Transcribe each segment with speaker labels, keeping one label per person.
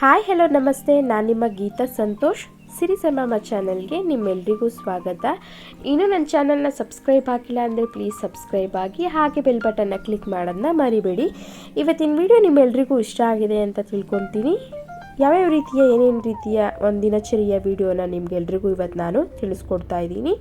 Speaker 1: Hi, hello, ನಮಸ್ತೆ. ನಾನು ನಿಮ್ಮ ಗೀತಾ ಸಂತೋಷ್. ಸಿರಿ ಸಮಾಮ ಚಾನಲ್ಗೆ ನಿಮ್ಮೆಲ್ರಿಗೂ ಸ್ವಾಗತ. ಇನ್ನೂ ನನ್ನ ಚಾನಲ್ನ ಸಬ್ಸ್ಕ್ರೈಬ್ ಆಗಿಲ್ಲ ಅಂದರೆ ಪ್ಲೀಸ್ ಸಬ್ಸ್ಕ್ರೈಬ್ ಆಗಿ, ಹಾಗೆ ಬೆಲ್ ಬಟನ್ನ ಕ್ಲಿಕ್ ಮಾಡೋದನ್ನ ಮರಿಬೇಡಿ. ಇವತ್ತಿನ ವಿಡಿಯೋ ನಿಮ್ಮೆಲ್ರಿಗೂ ಇಷ್ಟ ಆಗಿದೆ ಅಂತ ತಿಳ್ಕೊತೀನಿ. ಯಾವ್ಯಾವ ರೀತಿಯ, ಏನೇನು ರೀತಿಯ ಒಂದು ದಿನಚರಿಯ ವಿಡಿಯೋನ ನಿಮಗೆಲ್ರಿಗೂ ಇವತ್ತು ನಾನು ತಿಳಿಸ್ಕೊಡ್ತಾ ಇದ್ದೀನಿ.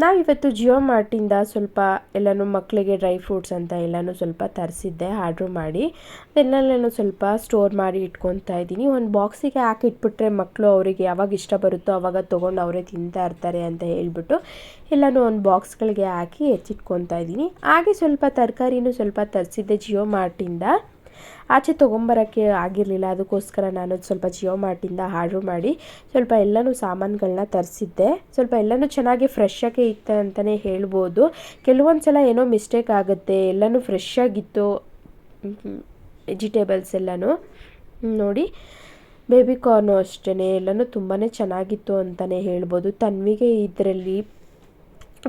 Speaker 1: ನಾವಿವತ್ತು ಜಿಯೋ ಮಾರ್ಟಿಂದ ಸ್ವಲ್ಪ ಎಲ್ಲನೂ ಮಕ್ಕಳಿಗೆ ಡ್ರೈ ಫ್ರೂಟ್ಸ್ ಅಂತ ಎಲ್ಲನೂ ಸ್ವಲ್ಪ ತರಿಸಿದ್ದೆ, ಆರ್ಡ್ರ್ ಮಾಡಿ. ಅದೆಲ್ಲೆಲ್ಲೂ ಸ್ವಲ್ಪ ಸ್ಟೋರ್ ಮಾಡಿ ಇಟ್ಕೊತಾ ಇದ್ದೀನಿ. ಒಂದು ಬಾಕ್ಸಿಗೆ ಹಾಕಿ ಇಟ್ಬಿಟ್ರೆ ಮಕ್ಕಳು ಅವರಿಗೆ ಯಾವಾಗ ಇಷ್ಟ ಬರುತ್ತೋ ಅವಾಗ ತೊಗೊಂಡು ಅವರೇ ತಿಂತಾ ಇರ್ತಾರೆ ಅಂತ ಹೇಳಿಬಿಟ್ಟು ಎಲ್ಲನೂ ಒಂದು ಬಾಕ್ಸ್ಗಳಿಗೆ ಹಾಕಿ ಹೆಚ್ಚಿಟ್ಕೊತಾ ಇದ್ದೀನಿ. ಹಾಗೆ ಸ್ವಲ್ಪ ತರಕಾರಿನೂ ಸ್ವಲ್ಪ ತರಿಸಿದ್ದೆ ಜಿಯೋ ಮಾರ್ಟಿಂದ. ಆಚೆ ತೊಗೊಂಬರೋಕ್ಕೆ ಆಗಿರಲಿಲ್ಲ. ಅದಕ್ಕೋಸ್ಕರ ನಾನು ಸ್ವಲ್ಪ ಜಿಯೋ ಮಾರ್ಟಿಂದ ಆರ್ಡ್ರ್ ಮಾಡಿ ಸ್ವಲ್ಪ ಎಲ್ಲನೂ ಸಾಮಾನುಗಳನ್ನ ತರಿಸಿದ್ದೆ. ಸ್ವಲ್ಪ ಎಲ್ಲನೂ ಚೆನ್ನಾಗಿ ಫ್ರೆಶ್ ಆಗಿ ಇತ್ತು ಅಂತಲೇ ಹೇಳ್ಬೋದು. ಕೆಲವೊಂದು ಸಲ ಏನೋ ಮಿಸ್ಟೇಕ್ ಆಗುತ್ತೆ. ಎಲ್ಲನೂ ಫ್ರೆಶ್ ಆಗಿತ್ತು. ವೆಜಿಟೇಬಲ್ಸ್ ಎಲ್ಲನೂ. ನೋಡಿ ಬೇಬಿ ಕಾರ್ನು ಅಷ್ಟೇ ಎಲ್ಲನೂ ತುಂಬಾ ಚೆನ್ನಾಗಿತ್ತು ಅಂತಲೇ ಹೇಳ್ಬೋದು. ತನ್ವಿಗೆ ಇದರಲ್ಲಿ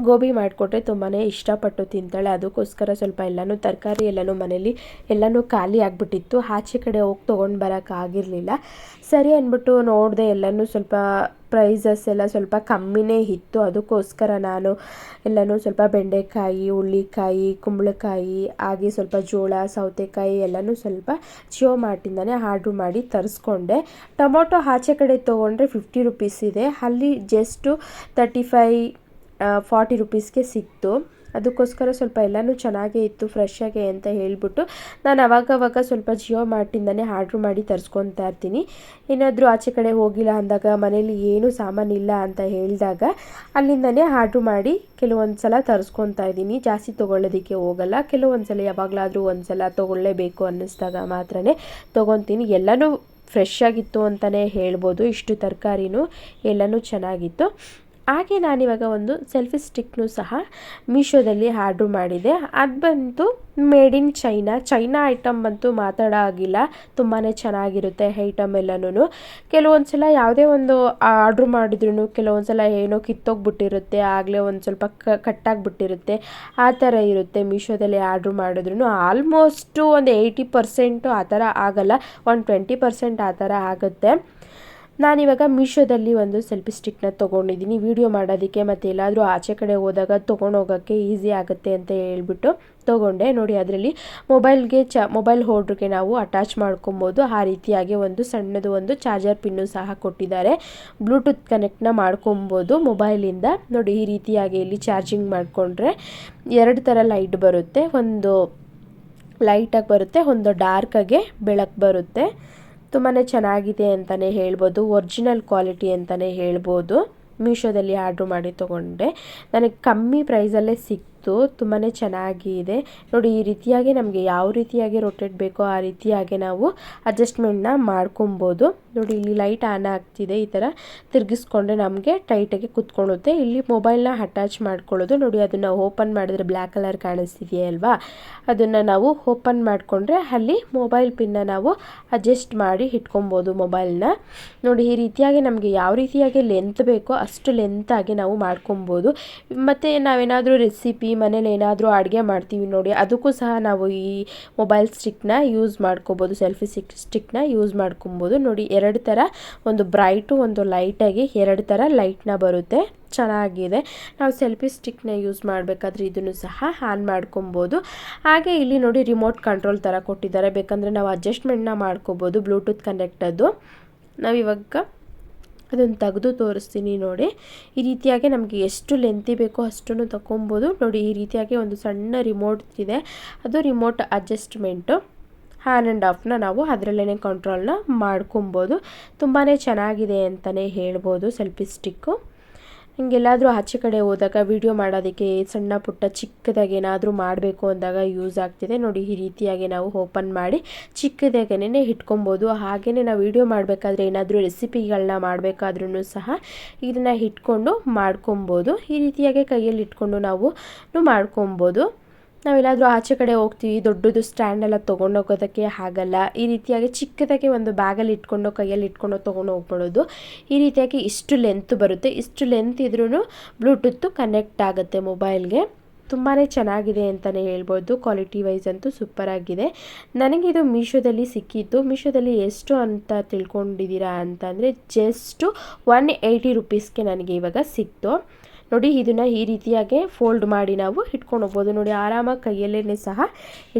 Speaker 1: ಗೋಬಿ ಮಾಡಿಕೊಟ್ರೆ ತುಂಬಾ ಇಷ್ಟಪಟ್ಟು ತಿಂತಾಳೆ. ಅದಕ್ಕೋಸ್ಕರ ಸ್ವಲ್ಪ ಎಲ್ಲನೂ ತರಕಾರಿ ಎಲ್ಲನೂ ಮನೇಲಿ ಎಲ್ಲನೂ ಖಾಲಿ ಆಗಿಬಿಟ್ಟಿತ್ತು. ಆಚೆ ಕಡೆ ಹೋಗಿ ತೊಗೊಂಡು ಬರೋಕ್ಕಾಗಿರಲಿಲ್ಲ ಸರಿ ಅಂದ್ಬಿಟ್ಟು ನೋಡಿದೆ ಎಲ್ಲನೂ ಸ್ವಲ್ಪ ಪ್ರೈಸಸ್ ಎಲ್ಲ ಸ್ವಲ್ಪ ಕಮ್ಮಿನೇ ಇತ್ತು. ಅದಕ್ಕೋಸ್ಕರ ನಾನು ಎಲ್ಲನೂ ಸ್ವಲ್ಪ ಬೆಂಡೆಕಾಯಿ ಹುಳ್ಳಿಕಾಯಿ ಕುಂಬಳಕಾಯಿ, ಹಾಗೆ ಸ್ವಲ್ಪ ಜೋಳ, ಸೌತೆಕಾಯಿ ಎಲ್ಲನೂ ಸ್ವಲ್ಪ ಜಿಯೋ ಮಾರ್ಟಿಂದನೇ ಆರ್ಡ್ರ್ ಮಾಡಿ ತರಿಸ್ಕೊಂಡೆ. ಟೊಮೊಟೊ ಆಚೆ ಕಡೆ ತೊಗೊಂಡ್ರೆ ಫಿಫ್ಟಿ ರುಪೀಸ್ ಇದೆ. ಅಲ್ಲಿ ಜಸ್ಟು ತರ್ಟಿ ಫೈ ಫಾರ್ಟಿ ರುಪೀಸ್ಗೆ ಸಿಕ್ತು. ಅದಕ್ಕೋಸ್ಕರ ಸ್ವಲ್ಪ ಎಲ್ಲನೂ ಚೆನ್ನಾಗೇ ಇತ್ತು ಫ್ರೆಶ್ ಆಗಿ ಅಂತ ಹೇಳಿಬಿಟ್ಟು ನಾನು ಅವಾಗವಾಗ ಸ್ವಲ್ಪ ಜಿಯೋ ಮಾರ್ಟಿಂದನೇ ಆರ್ಡ್ರ್ ಮಾಡಿ ತರಿಸ್ಕೊತಾ ಇರ್ತೀನಿ. ಏನಾದರೂ ಆಚೆ ಕಡೆ ಹೋಗಿಲ್ಲ ಅಂದಾಗ, ಮನೇಲಿ ಏನೂ ಸಾಮಾನಿಲ್ಲ ಅಂತ ಹೇಳಿದಾಗ ಅಲ್ಲಿಂದನೇ ಆರ್ಡ್ರ್ ಮಾಡಿ ಕೆಲವೊಂದು ಸಲ ತರಿಸ್ಕೊತಾ ಇದ್ದೀನಿ. ಜಾಸ್ತಿ ತೊಗೊಳ್ಳೋದಕ್ಕೆ ಹೋಗಲ್ಲ. ಕೆಲವೊಂದು ಸಲ ಯಾವಾಗಲಾದರೂ ಒಂದು ಸಲ ತೊಗೊಳ್ಳೇಬೇಕು ಅನ್ನಿಸ್ದಾಗ ಮಾತ್ರ ತೊಗೊತೀನಿ. ಎಲ್ಲನೂ ಫ್ರೆಶ್ ಆಗಿತ್ತು ಅಂತಲೇ ಹೇಳ್ಬೋದು. ಇಷ್ಟು ತರಕಾರಿನೂ ಎಲ್ಲನೂ ಚೆನ್ನಾಗಿತ್ತು. ಹಾಗೆ ನಾನಿವಾಗ ಒಂದು ಸೆಲ್ಫಿ ಸ್ಟಿಕ್ನು ಸಹ ಮೀಶೋದಲ್ಲಿ ಆರ್ಡ್ರ್ ಮಾಡಿದೆ. ಅದು ಬಂತು made in China China item ಬಂತು ಮಾತಾಡೋ ಆಗಿಲ್ಲ ತುಂಬಾ ಚೆನ್ನಾಗಿರುತ್ತೆ ಐಟಮ್ ಎಲ್ಲನೂ ಕೆಲವೊಂದು ಸಲ ಯಾವುದೇ ಒಂದು ಆರ್ಡ್ರ್ ಮಾಡಿದ್ರು ಕೆಲವೊಂದು ಸಲ ಏನೋ ಕಿತ್ತೋಗ್ಬಿಟ್ಟಿರುತ್ತೆ. ಆಗಲೇ ಒಂದು ಸ್ವಲ್ಪ ಕ, ಕಟ್ಟಾಗಿಬಿಟ್ಟಿರುತ್ತೆ. ಆ ಥರ ಇರುತ್ತೆ ಮೀಶೋದಲ್ಲಿ ಆರ್ಡ್ರ್ ಮಾಡಿದ್ರು ಆಲ್ಮೋಸ್ಟು ಒಂದು ಏಯ್ಟಿ ಪರ್ಸೆಂಟು ಆ ಥರ ಆಗಲ್ಲ. ಒಂದು ಟ್ವೆಂಟಿ ಪರ್ಸೆಂಟ್ ಆ ಥರ ಆಗುತ್ತೆ. ನಾನಿವಾಗ ಮೀಶೋದಲ್ಲಿ ಒಂದು ಸೆಲ್ಫಿ ಸ್ಟಿಕ್ನ ತೊಗೊಂಡಿದ್ದೀನಿ. ವಿಡಿಯೋ ಮಾಡೋದಕ್ಕೆ ಮತ್ತು ಎಲ್ಲಾದರೂ ಆಚೆ ಕಡೆ ಹೋದಾಗ ತೊಗೊಂಡೋಗೋಕ್ಕೆ ಈಸಿ ಆಗುತ್ತೆ ಅಂತ ಹೇಳ್ಬಿಟ್ಟು ತೊಗೊಂಡೆ. ನೋಡಿ, ಅದರಲ್ಲಿ ಮೊಬೈಲ್ಗೆ ಚ, ಮೊಬೈಲ್ ಹೋಲ್ಡ್ರಿಗೆ ನಾವು ಅಟ್ಯಾಚ್ ಮಾಡ್ಕೊಬೋದು. ಆ ರೀತಿಯಾಗಿ ಒಂದು ಸಣ್ಣದು ಒಂದು ಚಾರ್ಜರ್ ಪಿನ್ನು ಸಹ ಕೊಟ್ಟಿದ್ದಾರೆ. ಬ್ಲೂಟೂತ್ ಕನೆಕ್ಟ್ನ ಮಾಡ್ಕೊಬೋದು ಮೊಬೈಲಿಂದ. ನೋಡಿ, ಈ ರೀತಿಯಾಗಿ ಇಲ್ಲಿ ಚಾರ್ಜಿಂಗ್ ಮಾಡಿಕೊಂಡ್ರೆ ಎರಡು ಥರ ಲೈಟ್ ಬರುತ್ತೆ. ಒಂದು ಲೈಟಾಗಿ ಬರುತ್ತೆ, ಒಂದು ಡಾರ್ಕಾಗೆ ಬೆಳಕು ಬರುತ್ತೆ. ತುಂಬಾ ಚೆನ್ನಾಗಿದೆ ಅಂತಲೇ ಹೇಳ್ಬೋದು. ಒರಿಜಿನಲ್ ಕ್ವಾಲಿಟಿ ಅಂತಲೇ ಹೇಳ್ಬೋದು. ಮೀಶೋದಲ್ಲಿ ಆರ್ಡ್ರ್ ಮಾಡಿ ತೊಗೊಂಡೆ. ನನಗೆ ಕಮ್ಮಿ ಪ್ರೈಸಲ್ಲೇ ಸಿಕ್ತು ತುಂಬಾ ಚೆನ್ನಾಗಿದೆ ನೋಡಿ, ಈ ರೀತಿಯಾಗಿ ನಮಗೆ ಯಾವ ರೀತಿಯಾಗಿ ರೊಟೇಟ್ ಬೇಕೋ ಆ ರೀತಿಯಾಗಿ ನಾವು ಅಡ್ಜಸ್ಟ್ಮೆಂಟ್ನ ಮಾಡ್ಕೊಬೋದು. ನೋಡಿ, ಇಲ್ಲಿ ಲೈಟ್ ಆನ್ ಆಗ್ತಿದೆ. ಈ ಥರ ತಿರುಗಿಸ್ಕೊಂಡ್ರೆ ನಮಗೆ ಟೈಟಾಗಿ ಕುತ್ಕೊಳ್ಳುತ್ತೆ. ಇಲ್ಲಿ ಮೊಬೈಲ್ನ ಅಟ್ಯಾಚ್ ಮಾಡ್ಕೊಳ್ಳೋದು. ನೋಡಿ, ಅದನ್ನು ಓಪನ್ ಮಾಡಿದ್ರೆ ಬ್ಲ್ಯಾಕ್ ಕಲರ್ ಕಾಣಿಸ್ತಿದೆಯಲ್ವಾ ಅದನ್ನು ನಾವು ಓಪನ್ ಮಾಡಿಕೊಂಡ್ರೆ ಅಲ್ಲಿ ಮೊಬೈಲ್ ಪಿನ್ನ ನಾವು ಅಡ್ಜಸ್ಟ್ ಮಾಡಿ ಇಟ್ಕೊಬೋದು ಮೊಬೈಲ್ನ ನೋಡಿ, ಈ ರೀತಿಯಾಗಿ ನಮಗೆ ಯಾವ ರೀತಿಯಾಗಿ ಲೆಂತ್ ಬೇಕೋ ಅಷ್ಟು ಲೆಂತಾಗಿ ನಾವು ಮಾಡ್ಕೊಬೋದು. ಮತ್ತು ನಾವೇನಾದರೂ ರೆಸಿಪಿ ಮನೇಲಿ ಏನಾದರೂ ಅಡುಗೆ ಮಾಡ್ತೀವಿ ನೋಡಿ, ಅದಕ್ಕೂ ಸಹ ನಾವು ಈ ಮೊಬೈಲ್ ಸ್ಟಿಕ್ನ ಯೂಸ್ ಮಾಡ್ಕೋಬೋದು ಸೆಲ್ಫಿ ಸ್ಟಿಕ್ ಸ್ಟಿಕ್ನ ಯೂಸ್ ಮಾಡ್ಕೊಬೋದು. ನೋಡಿ, ಎರಡು ಥರ ಒಂದು ಬ್ರೈಟು ಒಂದು ಲೈಟಾಗಿ ಎರಡು ಥರ ಲೈಟ್ನ ಬರುತ್ತೆ. ಚೆನ್ನಾಗಿದೆ. ನಾವು ಸೆಲ್ಫಿ ಸ್ಟಿಕ್ನ ಯೂಸ್ ಮಾಡಬೇಕಾದ್ರೆ ಇದನ್ನು ಸಹ ಆನ್ ಮಾಡ್ಕೊಬೋದು. ಹಾಗೆ ಇಲ್ಲಿ ನೋಡಿ ರಿಮೋಟ್ ಕಂಟ್ರೋಲ್ ಥರ ಕೊಟ್ಟಿದ್ದಾರೆ. ಬೇಕಂದರೆ ನಾವು ಅಡ್ಜಸ್ಟ್ಮೆಂಟ್ನ ಮಾಡ್ಕೋಬೋದು ಬ್ಲೂಟೂತ್ ಕನೆಕ್ಟದ್ದು ನಾವಿವಾಗ ಅದನ್ನು ತೆಗೆದು ತೋರಿಸ್ತೀನಿ ನೋಡಿ. ಈ ರೀತಿಯಾಗಿ ನಮಗೆ ಎಷ್ಟು ಲೆಂತಿ ಬೇಕೋ ಅಷ್ಟನ್ನು ತಗೊಬೋದು. ನೋಡಿ, ಈ ರೀತಿಯಾಗಿ ಒಂದು ಸಣ್ಣ ರಿಮೋಟ್ ಇದೆ. ಅದು ರಿಮೋಟ್ ಅಡ್ಜಸ್ಟ್ಮೆಂಟು ಆನ್ ಆ್ಯಂಡ್ ಆಫ್ನ ನಾವು ಅದರಲ್ಲೇ ಕಂಟ್ರೋಲ್ನ ಮಾಡ್ಕೊಬೋದು. ತುಂಬಾ ಚೆನ್ನಾಗಿದೆ ಅಂತಲೇ ಹೇಳ್ಬೋದು ಸೆಲ್ಫಿ ಸ್ಟಿಕ್ಕು ಹಿಂಗೆಲ್ಲಾದರೂ ಆಚೆ ಕಡೆ ಹೋದಾಗ ವೀಡಿಯೋ ಮಾಡೋದಕ್ಕೆ ಸಣ್ಣ ಪುಟ್ಟ ಚಿಕ್ಕದಾಗಿ ಏನಾದರೂ ಮಾಡಬೇಕು ಅಂದಾಗ ಯೂಸ್ ಆಗ್ತಿದೆ. ನೋಡಿ, ಈ ರೀತಿಯಾಗಿ ನಾವು ಓಪನ್ ಮಾಡಿ ಚಿಕ್ಕದಾಗೇನೆ ಇಟ್ಕೊಬೋದು. ಹಾಗೆಯೇ ನಾವು ವೀಡಿಯೋ ಮಾಡಬೇಕಾದ್ರೆ ಏನಾದರೂ ರೆಸಿಪಿಗಳನ್ನ ಮಾಡಬೇಕಾದ್ರೂ ಸಹ ಇದನ್ನು ಇಟ್ಕೊಂಡು ಮಾಡ್ಕೊಬೋದು. ಈ ರೀತಿಯಾಗಿ ಕೈಯಲ್ಲಿ ಇಟ್ಕೊಂಡು ನಾವು ಮಾಡ್ಕೊಬೋದು. ನಾವೆಲ್ಲಾದರೂ ಆಚೆ ಕಡೆ ಹೋಗ್ತೀವಿ, ದೊಡ್ಡದು ಸ್ಟ್ಯಾಂಡ್ ಎಲ್ಲ ತೊಗೊಂಡು ಹೋಗೋದಕ್ಕೆ ಆಗಲ್ಲ ಈ ರೀತಿಯಾಗಿ ಚಿಕ್ಕದಾಗಿ ಒಂದು ಬ್ಯಾಗಲ್ಲಿ ಇಟ್ಕೊಂಡು, ಕೈಯಲ್ಲಿ ಇಟ್ಕೊಂಡು ತೊಗೊಂಡು ಹೋಗ್ಬಿಡೋದು. ಈ ರೀತಿಯಾಗಿ ಇಷ್ಟು ಲೆಂತ್ ಬರುತ್ತೆ. ಇಷ್ಟು ಲೆಂತ್ ಇದ್ರೂ ಬ್ಲೂಟೂತ್ ಕನೆಕ್ಟ್ ಆಗುತ್ತೆ ಮೊಬೈಲ್ಗೆ ತುಂಬಾ ಚೆನ್ನಾಗಿದೆ ಅಂತಲೇ ಹೇಳ್ಬೋದು. ಕ್ವಾಲಿಟಿ ವೈಸ್ ಅಂತೂ ಸೂಪರಾಗಿದೆ ನನಗಿದು ಮೀಶೋದಲ್ಲಿ ಸಿಕ್ಕಿತ್ತು. ಮೀಶೋದಲ್ಲಿ ಎಷ್ಟು ಅಂತ ತಿಳ್ಕೊಂಡಿದ್ದೀರಾ ಅಂತಂದರೆ ಜಸ್ಟು ಒನ್ ಏಯ್ಟಿ ರುಪೀಸ್ಗೆ ನನಗೆ ಇವಾಗ ಸಿಕ್ತು. ನೋಡಿ, ಇದನ್ನು ಈ ರೀತಿಯಾಗಿ ಫೋಲ್ಡ್ ಮಾಡಿ ನಾವು ಇಟ್ಕೊಂಡು ಹೋಗ್ಬೋದು. ನೋಡಿ, ಆರಾಮಾಗಿ ಕೈಯಲ್ಲೇ ಸಹ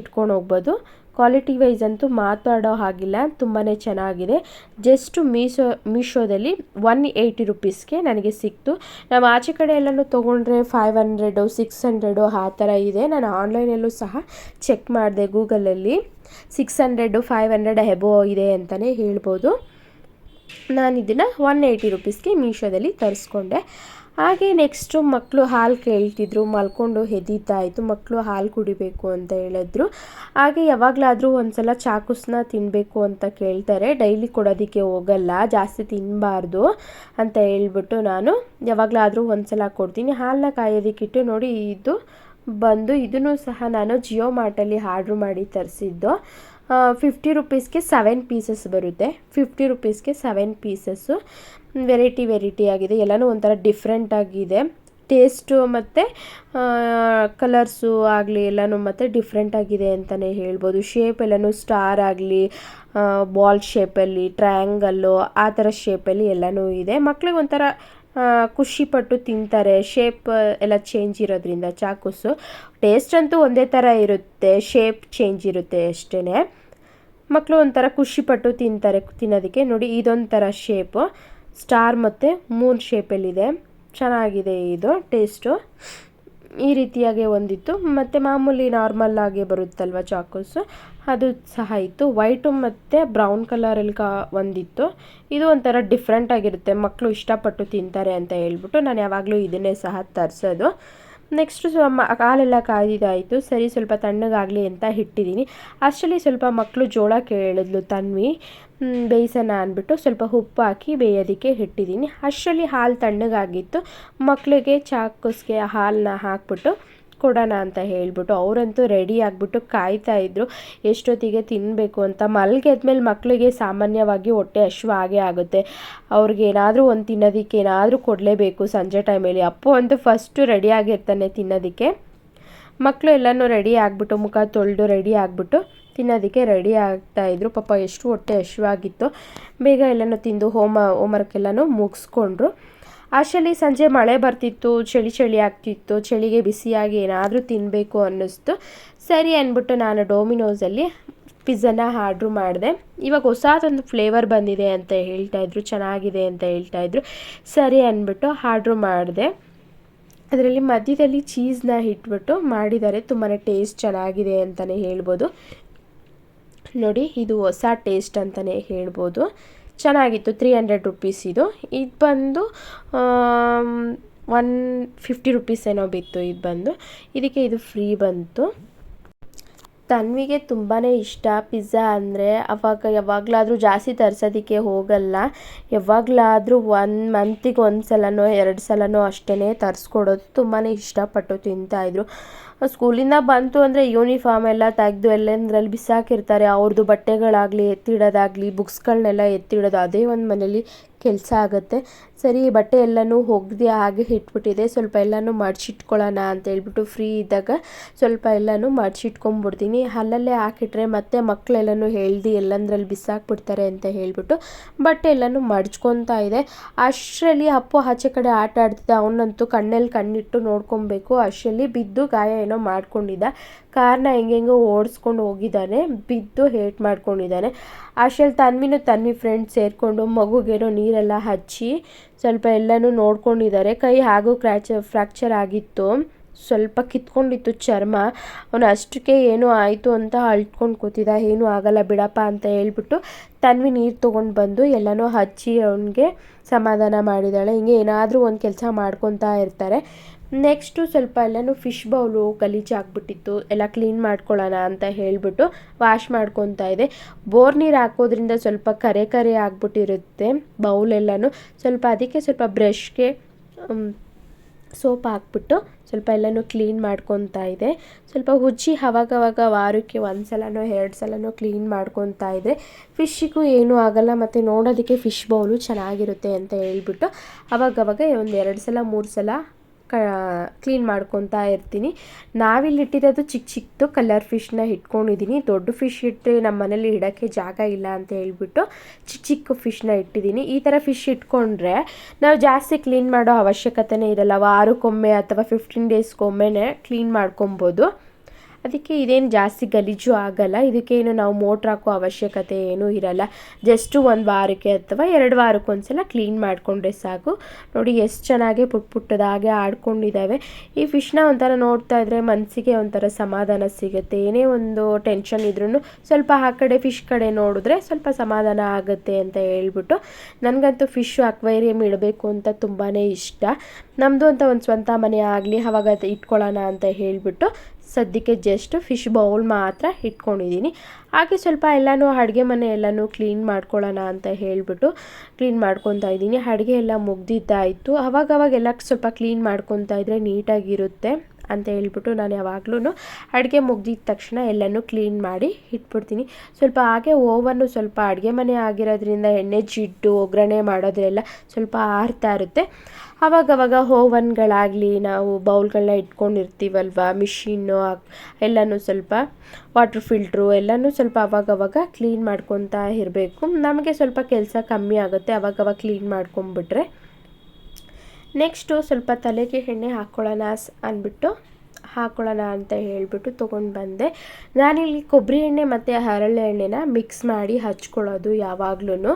Speaker 1: ಇಟ್ಕೊಂಡು ಹೋಗ್ಬೋದು. ಕ್ವಾಲಿಟಿ ವೈಸ್ ಅಂತೂ ಮಾತಾಡೋ ಹಾಗಿಲ್ಲ. ತುಂಬಾ ಚೆನ್ನಾಗಿದೆ. ಜಸ್ಟ್ ಮೀಶೋ ಮೀಶೋದಲ್ಲಿ ಒನ್ ಏಯ್ಟಿ ರುಪೀಸ್ಗೆ ನನಗೆ ಸಿಕ್ತು. ನಾವು ಆಚೆ ಕಡೆ ಎಲ್ಲನೂ ತೊಗೊಂಡ್ರೆ ಫೈವ್ ಹಂಡ್ರೆಡು ಸಿಕ್ಸ್ ಹಂಡ್ರೆಡು ಆ ಥರ ಇದೆ. ನಾನು ಆನ್ಲೈನಲ್ಲೂ ಸಹ ಚೆಕ್ ಮಾಡಿದೆ ಗೂಗಲಲ್ಲಿ. ಸಿಕ್ಸ್ ಹಂಡ್ರೆಡು ಫೈವ್ ಹಂಡ್ರೆಡ್ ಹೆಬೋ ಇದೆ ಅಂತಲೇ ಹೇಳ್ಬೋದು. ನಾನು ಇದನ್ನು ಒನ್ ಏಯ್ಟಿ ರುಪೀಸ್ಗೆ ಮೀಶೋದಲ್ಲಿ ತರಿಸ್ಕೊಂಡೆ. ಹಾಗೆ ನೆಕ್ಸ್ಟು ಮಕ್ಕಳು ಹಾಲು ಕೇಳ್ತಿದ್ರು, ಮಲ್ಕೊಂಡು ಹೆದೀತಾ ಮಕ್ಕಳು ಹಾಲು ಕುಡಿಬೇಕು ಅಂತ ಹೇಳಿದ್ರು. ಹಾಗೆ ಯಾವಾಗಲಾದರೂ ಒಂದು ಸಲ ತಿನ್ನಬೇಕು ಅಂತ ಕೇಳ್ತಾರೆ. ಡೈಲಿ ಕೊಡೋದಕ್ಕೆ ಹೋಗಲ್ಲ, ಜಾಸ್ತಿ ತಿನ್ನಬಾರ್ದು ಅಂತ ಹೇಳ್ಬಿಟ್ಟು ನಾನು ಯಾವಾಗಲಾದರೂ ಒಂದು ಸಲ ಕೊಡ್ತೀನಿ. ಹಾಲನ್ನ ಕಾಯೋದಕ್ಕಿಟ್ಟು ನೋಡಿ, ಇದು ಬಂದು ಇದನ್ನು ಸಹ ನಾನು ಜಿಯೋ ಮಾರ್ಟಲ್ಲಿ ಆರ್ಡ್ರ್ ಮಾಡಿ ತರಿಸಿದ್ದು. ಫಿಫ್ಟಿ ರುಪೀಸ್ಗೆ ಸೆವೆನ್ ಪೀಸಸ್ ಬರುತ್ತೆ. ಫಿಫ್ಟಿ ರುಪೀಸ್ಗೆ ಸೆವೆನ್ ಪೀಸಸ್ಸು ವೆರೈಟಿ ವೆರೈಟಿ ಆಗಿದೆ. ಎಲ್ಲನೂ ಒಂಥರ ಡಿಫ್ರೆಂಟ್ ಆಗಿದೆ. ಟೇಸ್ಟು ಮತ್ತು ಕಲರ್ಸು ಆಗಲಿ ಎಲ್ಲನೂ ಮತ್ತು ಡಿಫ್ರೆಂಟ್ ಆಗಿದೆ ಅಂತಲೇ ಹೇಳ್ಬೋದು. ಶೇಪ್ ಎಲ್ಲನೂ ಸ್ಟಾರ್ ಆಗಲಿ ಬಾಲ್ ಶೇಪಲ್ಲಿ ಟ್ರಯಾಂಗಲ್ಲು ಆ ಥರ ಶೇಪಲ್ಲಿ ಎಲ್ಲನೂ ಇದೆ. ಮಕ್ಳಿಗೆ ಒಂಥರ ಖುಷಿಪಟ್ಟು ತಿಂತಾರೆ. ಶೇಪ್ ಎಲ್ಲ ಚೇಂಜ್ ಇರೋದ್ರಿಂದ ಚಾಕುಸು ಟೇಸ್ಟ್ ಅಂತೂ ಒಂದೇ ಥರ ಇರುತ್ತೆ. ಶೇಪ್ ಚೇಂಜ್ ಇರುತ್ತೆ ಅಷ್ಟೇ ಮಕ್ಕಳು ಒಂಥರ ಖುಷಿಪಟ್ಟು ತಿಂತಾರೆ, ತಿನ್ನೋದಕ್ಕೆ. ನೋಡಿ, ಇದೊಂಥರ ಶೇಪು ಸ್ಟಾರ್ ಮತ್ತು ಮೂನ್ ಶೇಪಲ್ಲಿದೆ. ಚೆನ್ನಾಗಿದೆ ಇದು, ಟೇಸ್ಟು. ಈ ರೀತಿಯಾಗೆ ಒಂದಿತ್ತು. ಮತ್ತು ಮಾಮೂಲಿ ನಾರ್ಮಲ್ ಆಗಿ ಬರುತ್ತಲ್ವ ಚಾಕೋಸು ಅದು ಸಹ ಇತ್ತು. ವೈಟು ಮತ್ತು ಬ್ರೌನ್ ಕಲರಲ್ಲಿ ಕಾ ಒಂದಿತ್ತು. ಇದು ಒಂಥರ ಡಿಫ್ರೆಂಟಾಗಿರುತ್ತೆ ಮಕ್ಕಳು ಇಷ್ಟಪಟ್ಟು ತಿಂತಾರೆ ಅಂತ ಹೇಳ್ಬಿಟ್ಟು ನಾನು ಯಾವಾಗಲೂ ಇದನ್ನೇ ಸಹ ತರಿಸೋದು. ನೆಕ್ಸ್ಟು ಕಾಲೆಲ್ಲ ಕಾಯ್ದಿದ್ದಾಯಿತು. ಸರಿ, ಸ್ವಲ್ಪ ತಣ್ಣಗಾಗಲಿ ಅಂತ ಇಟ್ಟಿದ್ದೀನಿ ಅಷ್ಟರಲ್ಲಿ ಸ್ವಲ್ಪ ಮಕ್ಕಳು ಜೋಳ ಕೇಳಿದ್ಲು ತನ್ವಿ. ಬೇಯಿಸೋಣ ಅಂದ್ಬಿಟ್ಟು ಸ್ವಲ್ಪ ಉಪ್ಪು ಹಾಕಿ ಬೇಯೋದಕ್ಕೆ ಇಟ್ಟಿದ್ದೀನಿ ಅಷ್ಟರಲ್ಲಿ ಹಾಲು ತಣ್ಣಗಾಗಿತ್ತು. ಮಕ್ಕಳಿಗೆ ಚಾಕುಸ್ಗೆ ಹಾಲನ್ನ ಹಾಕ್ಬಿಟ್ಟು ಕೊಡೋಣ ಅಂತ ಹೇಳಿಬಿಟ್ಟು ಅವರಂತೂ ರೆಡಿ ಆಗಿಬಿಟ್ಟು ಕಾಯ್ತಾ ಇದ್ರು. ಎಷ್ಟೊತ್ತಿಗೆ ತಿನ್ನಬೇಕು ಅಂತ ಮಲಗೆದ್ಮೇಲೆ ಮಕ್ಕಳಿಗೆ ಸಾಮಾನ್ಯವಾಗಿ ಹೊಟ್ಟೆ ಹಶು ಆಗೇ ಆಗುತ್ತೆ. ಅವ್ರಿಗೆ ಏನಾದರೂ ಒಂದು ತಿನ್ನೋದಕ್ಕೆ ಏನಾದರೂ ಕೊಡಲೇಬೇಕು ಸಂಜೆ ಟೈಮಲ್ಲಿ. ಅಪ್ಪು ಅಂತೂ ಫಸ್ಟು ರೆಡಿ ಆಗಿರ್ತಾನೆ ತಿನ್ನೋದಕ್ಕೆ. ಮಕ್ಕಳು ಎಲ್ಲನೂ ರೆಡಿ ಆಗಿಬಿಟ್ಟು ಮುಖ ತೊಳೆದು ರೆಡಿ ಆಗಿಬಿಟ್ಟು ತಿನ್ನೋದಕ್ಕೆ ರೆಡಿ ಆಗ್ತಾಯಿದ್ರು ಪಾಪ ಎಷ್ಟು ಹೊಟ್ಟೆ ಹಶುವಾಗಿತ್ತು. ಬೇಗ ಎಲ್ಲನೂ ತಿಂದು ಹೋಮ ಹೋಮ್ವರ್ಕ್ ಎಲ್ಲನೂ ಮುಗಿಸ್ಕೊಂಡ್ರು. ಅಷ್ಟರಲ್ಲಿ ಸಂಜೆ ಮಳೆ ಬರ್ತಿತ್ತು, ಚಳಿ ಚಳಿ ಆಗ್ತಿತ್ತು, ಚಳಿಗೆ ಬಿಸಿಯಾಗಿ ಏನಾದರೂ ತಿನ್ನಬೇಕು ಅನ್ನಿಸ್ತು. ಸರಿ ಅಂದ್ಬಿಟ್ಟು ನಾನು ಡೋಮಿನೋಸಲ್ಲಿ ಪಿಜ್ಜಾನ ಆರ್ಡ್ರು ಮಾಡಿದೆ. ಇವಾಗ ಹೊಸದೊಂದು ಫ್ಲೇವರ್ ಬಂದಿದೆ ಅಂತ ಹೇಳ್ತಾಯಿದ್ರು ಚೆನ್ನಾಗಿದೆ ಅಂತ ಹೇಳ್ತಾಯಿದ್ರು ಸರಿ ಅಂದ್ಬಿಟ್ಟು ಆರ್ಡ್ರು ಮಾಡಿದೆ. ಅದರಲ್ಲಿ ಮಧ್ಯದಲ್ಲಿ ಚೀಸ್ನ ಇಟ್ಬಿಟ್ಟು ಮಾಡಿದ್ದಾರೆ ತುಂಬಾ ಟೇಸ್ಟ್ ಚೆನ್ನಾಗಿದೆ ಅಂತಲೇ ಹೇಳ್ಬೋದು. ನೋಡಿ, ಇದು ಹೊಸ ಟೇಸ್ಟ್ ಅಂತಲೇ ಹೇಳ್ಬೋದು. ಚೆನ್ನಾಗಿತ್ತು ತ್ರೀ ಹಂಡ್ರೆಡ್ ರುಪೀಸ್ ಇದು. ಇದು ಬಂದು ಒನ್ ಫಿಫ್ಟಿ ರುಪೀಸ್ ಏನೋ ಬಿತ್ತು ಇದು ಬಂದು. ಇದಕ್ಕೆ ಇದು ಫ್ರೀ ಬಂತು. ತನ್ವಿಗೆ ತುಂಬಾ ಇಷ್ಟ ಪಿಜ್ಜಾ ಅಂದರೆ ಅವಾಗ ಯಾವಾಗಲಾದರೂ ಜಾಸ್ತಿ ತರ್ಸೋದಕ್ಕೆ ಹೋಗಲ್ಲ. ಯಾವಾಗಲಾದರೂ ಒನ್ ಮಂತಿಗೆ ಒಂದು ಸಲನೋ ಎರಡು ಸಲನೋ ಅಷ್ಟೇ ತರಿಸ್ಕೊಡೋದು ತುಂಬಾ ಇಷ್ಟಪಟ್ಟು ತಿಂತಾಯಿದ್ರು ಸ್ಕೂಲಿಂದ ಬಂತು ಅಂದರೆ ಯೂನಿಫಾರ್ಮ್ ಎಲ್ಲ ತೆಗೆದು ಎಲ್ಲೆಂದ್ರಲ್ಲಿ ಬಿಸಾಕಿರ್ತಾರೆ. ಅವ್ರದ್ದು ಬಟ್ಟೆಗಳಾಗಲಿ, ಎತ್ತಿಡೋದಾಗಲಿ ಬುಕ್ಸ್ಗಳನ್ನೆಲ್ಲ ಎತ್ತಿಡೋದು, ಅದೇ ಒಂದು ಮನೇಲಿ ಕೆಲಸ ಆಗುತ್ತೆ. ಸರಿ ಬಟ್ಟೆ ಎಲ್ಲನೂ ಒಗ್ದು ಹಾಗೆ ಇಟ್ಬಿಟ್ಟಿದೆ. ಸ್ವಲ್ಪ ಎಲ್ಲನೂ ಮಡ್ಚಿಟ್ಕೊಳ್ಳೋಣ ಅಂತ ಹೇಳ್ಬಿಟ್ಟು ಫ್ರೀ ಇದ್ದಾಗ ಸ್ವಲ್ಪ ಎಲ್ಲನೂ ಮಡ್ಚಿಟ್ಕೊಂಡ್ಬಿಡ್ತೀನಿ ಅಲ್ಲಲ್ಲೇ ಹಾಕಿಟ್ರೆ ಮತ್ತೆ ಮಕ್ಕಳೆಲ್ಲನೂ ಹೇಳ್ದು ಎಲ್ಲಂದ್ರಲ್ಲಿ ಬಿಸಾಕ್ಬಿಡ್ತಾರೆ ಅಂತ ಹೇಳ್ಬಿಟ್ಟು ಬಟ್ಟೆ ಎಲ್ಲನೂ ಮಡ್ಚ್ಕೊತಾ ಇದೆ. ಅಷ್ಟರಲ್ಲಿ ಅಪ್ಪು ಆಚೆ ಕಡೆ ಆಟ ಆಡ್ತಿದ್ದ. ಅವನಂತೂ ಕಣ್ಣಲ್ಲಿ ಕಣ್ಣಿಟ್ಟು ನೋಡ್ಕೊಬೇಕು. ಅಷ್ಟರಲ್ಲಿ ಬಿದ್ದು ಗಾಯ ಏನೋ ಮಾಡ್ಕೊಂಡಿದ್ದ. ಕಾರ್ನ ಹೆಂಗೆಂಗೋ ಓಡಿಸ್ಕೊಂಡು ಹೋಗಿದ್ದಾನೆ. ಬಿದ್ದು ಹೇಟ್ ಮಾಡ್ಕೊಂಡಿದ್ದಾನೆ. ಅಷ್ಟರಲ್ಲಿ ತನ್ವಿನೂ ತನ್ವಿ ಫ್ರೆಂಡ್ಸ್ ಸೇರಿಕೊಂಡು ಮಗುಗೇನೋ ನೀರೆಲ್ಲ ಹಚ್ಚಿ ಸ್ವಲ್ಪ ಎಲ್ಲನೂ ನೋಡ್ಕೊಂಡಿದ್ದಾರೆ. ಕೈ ಹಾಗೂ ಕ್ರ್ಯಾಚ ಫ್ರ್ಯಾಕ್ಚರ್ ಆಗಿತ್ತು. ಸ್ವಲ್ಪ ಕಿತ್ಕೊಂಡಿತ್ತು ಚರ್ಮ. ಅವನು ಅಷ್ಟಕ್ಕೆ ಏನೂ ಆಯಿತು ಅಂತ ಅಳ್ಕೊಂಡು ಕೂತಿದ್ದ ಏನೂ ಆಗಲ್ಲ ಬಿಡಪ್ಪ ಅಂತ ಹೇಳ್ಬಿಟ್ಟು ತನ್ವಿ ನೀರು ತೊಗೊಂಡು ಬಂದು ಎಲ್ಲನೂ ಹಚ್ಚಿ ಅವನಿಗೆ ಸಮಾಧಾನ ಮಾಡಿದ್ದಾಳೆ ಹಿಂಗೆ ಏನಾದರೂ ಒಂದು ಕೆಲಸ ಮಾಡ್ಕೊತಾ ಇರ್ತಾರೆ. ನೆಕ್ಸ್ಟು ಸ್ವಲ್ಪ ಎಲ್ಲನೂ ಫಿಶ್ ಬೌಲು ಗಲೀಜಾಗ್ಬಿಟ್ಟಿತ್ತು ಎಲ್ಲ ಕ್ಲೀನ್ ಮಾಡ್ಕೊಳ್ಳೋಣ ಅಂತ ಹೇಳಿಬಿಟ್ಟು ವಾಶ್ ಮಾಡ್ಕೊತಾ ಇದೆ. ಬೋರ್ ನೀರು ಹಾಕೋದ್ರಿಂದ ಸ್ವಲ್ಪ ಕರೆ ಕರೆ ಆಗ್ಬಿಟ್ಟಿರುತ್ತೆ ಬೌಲೆಲ್ಲನೂ ಸ್ವಲ್ಪ ಅದಕ್ಕೆ ಸ್ವಲ್ಪ ಬ್ರಷ್ಗೆ ಸೋಪ್ ಹಾಕ್ಬಿಟ್ಟು ಸ್ವಲ್ಪ ಎಲ್ಲನೂ ಕ್ಲೀನ್ ಮಾಡ್ಕೊತಾ ಇದೆ. ಸ್ವಲ್ಪ ಹುಚ್ಚಿ ಅವಾಗವಾಗ ವಾರಕ್ಕೆ ಒಂದು ಸಲನೋ ಎರಡು ಸಲನೋ ಕ್ಲೀನ್ ಮಾಡ್ಕೊತಾ ಇದೆ. ಫಿಶ್ಶಿಗೂ ಏನೂ ಆಗಲ್ಲ, ಮತ್ತು ನೋಡೋದಕ್ಕೆ ಫಿಶ್ ಬೌಲು ಚೆನ್ನಾಗಿರುತ್ತೆ ಅಂತ ಹೇಳ್ಬಿಟ್ಟು ಅವಾಗವಾಗ ಒಂದು ಎರಡು ಸಲ, ಮೂರು ಸಲ ಕ್ಲೀನ್ ಮಾಡ್ಕೊತಾ ಇರ್ತೀನಿ. ನಾವಿಲ್ಲಿ ಇಟ್ಟಿರೋದು ಚಿಕ್ಕ ಚಿಕ್ಕದು ಕಲರ್ ಫಿಶ್ನ ಇಟ್ಕೊಂಡಿದ್ದೀನಿ ದೊಡ್ಡ ಫಿಶ್ ಇಟ್ಟರೆ ನಮ್ಮ ಮನೇಲಿ ಇಡೋಕ್ಕೆ ಜಾಗ ಇಲ್ಲ ಅಂತ ಹೇಳ್ಬಿಟ್ಟು ಚಿಕ್ಕ ಚಿಕ್ಕ ಫಿಶ್ನ ಇಟ್ಟಿದ್ದೀನಿ ಈ ಥರ ಫಿಶ್ ಇಟ್ಕೊಂಡ್ರೆ ನಾವು ಜಾಸ್ತಿ ಕ್ಲೀನ್ ಮಾಡೋ ಅವಶ್ಯಕತೆನೇ ಇರಲ್ಲ. ವಾರಕ್ಕೊಮ್ಮೆ ಅಥವಾ ಫಿಫ್ಟೀನ್ ಡೇಸ್ಗೊಮ್ಮೆನೇ ಕ್ಲೀನ್ ಮಾಡ್ಕೊಬೋದು. ಅದಕ್ಕೆ ಇದೇನು ಜಾಸ್ತಿ ಗಲೀಜು ಆಗಲ್ಲ ಇದಕ್ಕೇನು ನಾವು ಮೋಟ್ರ್ ಹಾಕೋ ಅವಶ್ಯಕತೆ ಏನೂ ಇರಲ್ಲ. ಜಸ್ಟು ಒಂದು ವಾರಕ್ಕೆ ಅಥವಾ ಎರಡು ವಾರಕ್ಕೆ ಒಂದ್ಸಲ ಕ್ಲೀನ್ ಮಾಡಿಕೊಂಡ್ರೆ ಸಾಕು. ನೋಡಿ ಎಷ್ಟು ಚೆನ್ನಾಗಿ ಪುಟ್ ಪುಟ್ಟದಾಗೆ ಆಡ್ಕೊಂಡಿದ್ದಾವೆ ಈ ಫಿಶ್ನ ಒಂಥರ ನೋಡ್ತಾ ಇದ್ರೆ ಮನಸ್ಸಿಗೆ ಒಂಥರ ಸಮಾಧಾನ ಸಿಗುತ್ತೆ. ಏನೇ ಒಂದು ಟೆನ್ಷನ್ ಇದ್ರೂ ಸ್ವಲ್ಪ ಆ ಕಡೆ ಫಿಶ್ ಕಡೆ ನೋಡಿದ್ರೆ ಸ್ವಲ್ಪ ಸಮಾಧಾನ ಆಗುತ್ತೆ ಅಂತ ಹೇಳ್ಬಿಟ್ಟು ನನಗಂತೂ ಫಿಶ್ ಅಕ್ವೇರಿಯಂ ಇಡಬೇಕು ಅಂತ ತುಂಬಾ ಇಷ್ಟ. ನಮ್ಮದು ಅಂತ ಒಂದು ಸ್ವಂತ ಮನೆ ಆಗಲಿ, ಅವಾಗ ಇಟ್ಕೊಳ್ಳೋಣ ಅಂತ ಹೇಳಿಬಿಟ್ಟು ಸದ್ಯಕ್ಕೆ ಜಸ್ಟ್ ಫಿಶ್ ಬೌಲ್ ಮಾತ್ರ ಇಟ್ಕೊಂಡಿದ್ದೀನಿ. ಹಾಗೆ ಸ್ವಲ್ಪ ಎಲ್ಲನೂ ಅಡುಗೆ ಮನೆ ಎಲ್ಲನೂ ಕ್ಲೀನ್ ಮಾಡ್ಕೊಳ್ಳೋಣ ಅಂತ ಹೇಳಿಬಿಟ್ಟು ಕ್ಲೀನ್ ಮಾಡ್ಕೊತಾ ಇದ್ದೀನಿ. ಅಡುಗೆ ಎಲ್ಲ ಮುಗ್ದಿದ್ದಾಯಿತು. ಅವಾಗವಾಗೆಲ್ಲ ಸ್ವಲ್ಪ ಕ್ಲೀನ್ ಮಾಡ್ಕೊತಾ ಇದ್ದರೆ ನೀಟಾಗಿರುತ್ತೆ ಅಂತ ಹೇಳ್ಬಿಟ್ಟು ನಾನು ಯಾವಾಗಲೂ ಅಡುಗೆ ಮುಗ್ದಿದ ತಕ್ಷಣ ಎಲ್ಲನೂ ಕ್ಲೀನ್ ಮಾಡಿ ಇಟ್ಬಿಡ್ತೀನಿ. ಸ್ವಲ್ಪ ಹಾಗೆ ಓವನ್ನು ಸ್ವಲ್ಪ ಅಡುಗೆ ಮನೆ ಆಗಿರೋದ್ರಿಂದ ಎಣ್ಣೆ, ಜಿಡ್ಡು, ಒಗ್ಗರಣೆ ಮಾಡೋದ್ರೆಲ್ಲ ಸ್ವಲ್ಪ ಆರ್ತಾ ಇರುತ್ತೆ. ಅವಾಗವಾಗ ಹೋವನ್ಗಳಾಗಲಿ ನಾವು ಬೌಲ್ಗಳನ್ನ ಇಟ್ಕೊಂಡಿರ್ತೀವಲ್ವ ಮಿಷಿನ್ನು ಎಲ್ಲನೂ ಸ್ವಲ್ಪ ವಾಟ್ರ್ ಫಿಲ್ಟ್ರು ಎಲ್ಲನೂ ಸ್ವಲ್ಪ ಅವಾಗವಾಗ ಕ್ಲೀನ್ ಮಾಡ್ಕೊತಾ ಇರಬೇಕು. ನಮಗೆ ಸ್ವಲ್ಪ ಕೆಲಸ ಕಮ್ಮಿ ಆಗುತ್ತೆ ಅವಾಗವಾಗ ಕ್ಲೀನ್ ಮಾಡ್ಕೊಂಬಿಟ್ರೆ. ನೆಕ್ಸ್ಟು ಸ್ವಲ್ಪ ತಲೆಗೆ ಎಣ್ಣೆ ಹಾಕ್ಕೊಳ್ಳೋಣ ಅಂದ್ಬಿಟ್ಟು ಹಾಕ್ಕೊಳ್ಳೋಣ ಅಂತ ಹೇಳಿಬಿಟ್ಟು ತೊಗೊಂಡು ಬಂದೆ. ನಾನಿಲ್ಲಿ ಕೊಬ್ಬರಿ ಎಣ್ಣೆ ಮತ್ತು ಹರಳೆ ಎಣ್ಣೆನ ಮಿಕ್ಸ್ ಮಾಡಿ ಹಚ್ಕೊಳ್ಳೋದು ಯಾವಾಗ್ಲೂ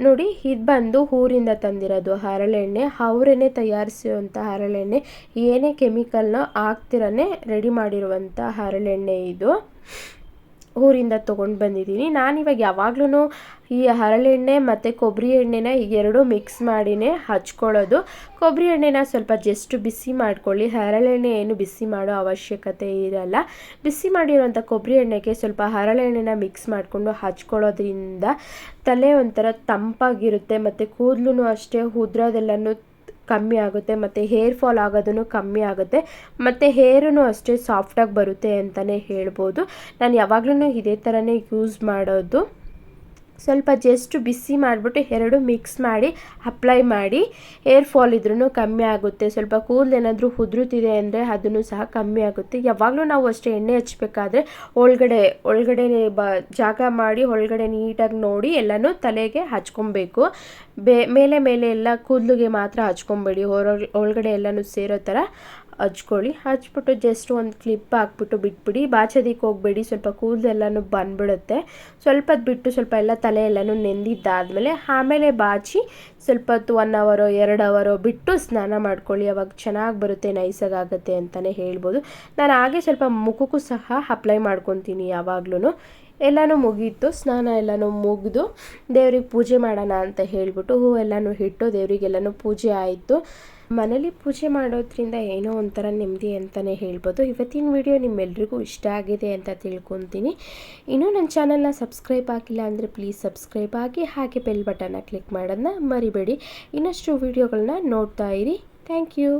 Speaker 1: ನೋಡಿ, ಇದು ಬಂದು ಊರಿಂದ ತಂದಿರೋದು ಹರಳೆಣ್ಣೆ. ಅವರೇನೆ ತಯಾರಿಸುವಂಥ ಹರಳೆಣ್ಣೆ. ಏನೇ ಕೆಮಿಕಲ್ನ ಹಾಕ್ತಿರನೇ ರೆಡಿ ಮಾಡಿರುವಂಥ ಹರಳೆಣ್ಣೆ ಇದು. ಊರಿಂದ ತೊಗೊಂಡು ಬಂದಿದ್ದೀನಿ. ನಾನಿವಾಗ ಯಾವಾಗ್ಲೂ ಈ ಹರಳೆಣ್ಣೆ ಮತ್ತು ಕೊಬ್ಬರಿ ಎಣ್ಣೆನ ಎರಡೂ ಮಿಕ್ಸ್ ಮಾಡಿನೇ ಹಚ್ಕೊಳ್ಳೋದು. ಕೊಬ್ಬರಿ ಎಣ್ಣೆನ ಸ್ವಲ್ಪ ಜಸ್ಟ್ ಬಿಸಿ ಮಾಡ್ಕೊಳ್ಳಿ. ಹರಳೆಣ್ಣೆ ಏನು ಬಿಸಿ ಮಾಡೋ ಅವಶ್ಯಕತೆ ಇರಲ್ಲ. ಬಿಸಿ ಮಾಡಿರೋಂಥ ಕೊಬ್ಬರಿ ಎಣ್ಣೆಗೆ ಸ್ವಲ್ಪ ಹರಳೆಣ್ಣೆನ ಮಿಕ್ಸ್ ಮಾಡಿಕೊಂಡು ಹಚ್ಕೊಳ್ಳೋದ್ರಿಂದ ತಲೆ ಒಂಥರ ತಂಪಾಗಿರುತ್ತೆ. ಮತ್ತು ಕೂದಲು ಅಷ್ಟೇ, ಉದ್ರೋದೆಲ್ಲನೂ ಕಮ್ಮಿ ಆಗುತ್ತೆ, ಮತ್ತು ಹೇರ್ ಫಾಲ್ ಆಗೋದನ್ನು ಕಮ್ಮಿ ಆಗುತ್ತೆ, ಮತ್ತು ಹೇರೂ ಅಷ್ಟೇ ಸಾಫ್ಟಾಗಿ ಬರುತ್ತೆ ಅಂತಲೇ ಹೇಳ್ಬೋದು. ನಾನು ಯಾವಾಗಲೂ ಇದೇ ಥರನೇ ಯೂಸ್ ಮಾಡೋದು. ಸ್ವಲ್ಪ ಜಸ್ಟ್ ಬಿಸಿ ಮಾಡಿಬಿಟ್ಟು ಎರಡು ಮಿಕ್ಸ್ ಮಾಡಿ ಅಪ್ಲೈ ಮಾಡಿ. ಏರ್ ಫಾಲ್ ಇದ್ರೂ ಕಮ್ಮಿ ಆಗುತ್ತೆ. ಸ್ವಲ್ಪ ಕೂದಲು ಏನಾದರೂ ಉದುರುತ್ತಿದೆ ಅಂದರೆ ಅದನ್ನು ಸಹ ಕಮ್ಮಿ ಆಗುತ್ತೆ. ಯಾವಾಗಲೂ ನಾವು ಅಷ್ಟೇ ಎಣ್ಣೆ ಹಚ್ಚಬೇಕಾದ್ರೆ ಒಳಗಡೆ ಒಳಗಡೆ ಬ, ಜಾಗ ಮಾಡಿ ಒಳಗಡೆ ನೀಟಾಗಿ ನೋಡಿ ಎಲ್ಲನೂ ತಲೆಗೆ ಹಚ್ಕೊಬೇಕು. ಬೇ, ಮೇಲೆ ಮೇಲೆ ಎಲ್ಲ ಕೂದಲಿಗೆ ಮಾತ್ರ ಹಚ್ಕೊಬೇಡಿ. ಹೊರ ಒಳಗಡೆ ಎಲ್ಲನೂ ಸೇರೋ ಥರ ಹಚ್ಕೊಳ್ಳಿ ಹಚ್ಬಿಟ್ಟು ಜಸ್ಟ್ ಒಂದು ಕ್ಲಿಪ್ ಹಾಕ್ಬಿಟ್ಟು ಬಿಟ್ಬಿಡಿ. ಬಾಚೋದಿಕ್ಕೆ ಹೋಗಬೇಡಿ. ಸ್ವಲ್ಪ ಕೂದಲೆಲ್ಲನೂ ಬಂದ್ಬಿಡುತ್ತೆ. ಸ್ವಲ್ಪ ಬಿಟ್ಟು ಸ್ವಲ್ಪ ಎಲ್ಲ ತಲೆ ಎಲ್ಲನೂ ನೆಂದಿದ್ದಾದಮೇಲೆ ಆಮೇಲೆ ಬಾಚಿ ಸ್ವಲ್ಪ ಹೊತ್ತು ಒನ್ ಅವರೋ ಎರಡು ಅವರೋ ಬಿಟ್ಟು ಸ್ನಾನ ಮಾಡ್ಕೊಳ್ಳಿ. ಅವಾಗ ಚೆನ್ನಾಗಿ ಬರುತ್ತೆ ನೈಸಾಗುತ್ತೆ ಅಂತಲೇ ಹೇಳ್ಬೋದು. ನಾನು ಹಾಗೆ ಸ್ವಲ್ಪ ಮುಖಕ್ಕೂ ಸಹ ಅಪ್ಲೈ ಮಾಡ್ಕೊತೀನಿ ಯಾವಾಗ್ಲೂ ಎಲ್ಲನೂ ಮುಗೀತು, ಸ್ನಾನ ಎಲ್ಲನೂ ಮುಗಿದು, ದೇವ್ರಿಗೆ ಪೂಜೆ ಮಾಡೋಣ ಅಂತ ಹೇಳಿಬಿಟ್ಟು ಹೂವೆಲ್ಲನೂ ಇಟ್ಟು ದೇವರಿಗೆಲ್ಲನೂ ಪೂಜೆ ಆಯಿತು. ಮನೇಲಿ ಪೂಜೆ ಮಾಡೋದ್ರಿಂದ ಏನೋ ಒಂಥರ ನೆಮ್ಮದಿ ಅಂತಲೇ ಹೇಳ್ಬೋದು. ಇವತ್ತಿನ ವಿಡಿಯೋ ನಿಮ್ಮೆಲ್ರಿಗೂ ಇಷ್ಟ ಆಗಿದೆ ಅಂತ ತಿಳ್ಕೊತೀನಿ. ಇನ್ನೂ ನನ್ನ ಚಾನಲ್ನ ಸಬ್ಸ್ಕ್ರೈಬ್ ಆಗಿಲ್ಲ ಅಂದರೆ ಪ್ಲೀಸ್ ಸಬ್ಸ್ಕ್ರೈಬ್ ಆಗಿ ಹಾಗೆ ಬೆಲ್ ಬಟನ್ನ ಕ್ಲಿಕ್ ಮಾಡೋದನ್ನ ಮರಿಬೇಡಿ. ಇನ್ನಷ್ಟು ವೀಡಿಯೋಗಳನ್ನ ನೋಡ್ತಾ ಇರಿ. Thank you.